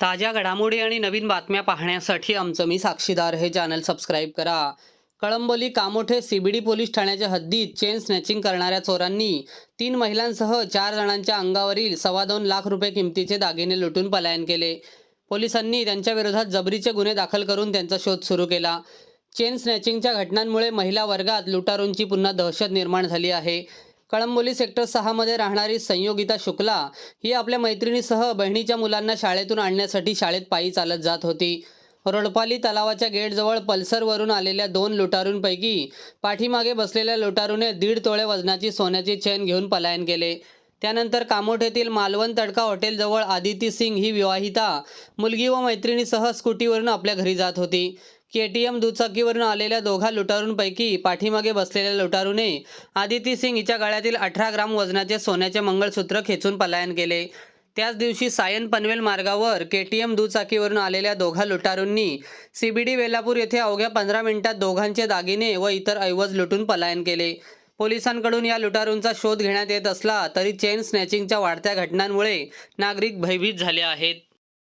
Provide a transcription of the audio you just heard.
ताज्या घडामोडी आणि नवीन बातम्या पाहण्यासाठी आमचं मी साक्षीदार हे चॅनल सबस्क्राईब करा. कळंबोली कामोठे सीबीडी पोलीस ठाण्याच्या हद्दीत चेन स्नॅचिंग करणाऱ्या चोरांनी तीन महिलांसह चार जणांच्या अंगावरील सव्वा दोन लाख रुपये किमतीचे दागिने लुटून पलायन केले. पोलिसांनी त्यांच्या विरोधात जबरीचे गुन्हे दाखल करून त्यांचा शोध सुरू केला. चेन स्नॅचिंगच्या घटनांमुळे महिला वर्गात लुटारूंची पुन्हा दहशत निर्माण झाली आहे. कळंबोली सेक्टर सहामध्ये राहणारी संयोगिता शुक्ला ही आपल्या मैत्रिणीसह बहिणीच्या मुलांना शाळेतून आणण्यासाठी शाळेत पायी चालत जात होती. रोडपाली तलावाच्या गेटजवळ पल्सरवरून आलेल्या दोन लुटारूंपैकी पाठीमागे बसलेल्या लुटारूने दीड तोळे वजनाची सोन्याची चेन घेऊन पलायन केले. त्यानंतर कामोठ येथील मालवण तडका हॉटेलजवळ आदिती सिंग ही विवाहिता मुलगी व मैत्रिणीसह स्कूटीवरून आपल्या घरी जात होती. के टी एम दुचाकीवरून आलेल्या दोघा लुटारूंपैकी पाठीमागे बसलेल्या लुटारूने आदिती सिंग हिच्या गळ्यातील अठरा ग्राम वजनाचे सोन्याचे मंगळसूत्र खेचून पलायन केले. त्याच दिवशी सायन पनवेल मार्गावर के टी एम दुचाकीवरून आलेल्या दोघा लुटारूंनी सीबीडी वेलापूर येथे अवघ्या पंधरा मिनिटात दोघांचे दागिने व इतर ऐवज लुटून पलायन केले. पोलिसांकडून या लुटारूंचा शोध घेण्यात येत असला तरी चेन स्नॅचिंगच्या वाढत्या घटनांमुळे नागरिक भयभीत झाले आहेत.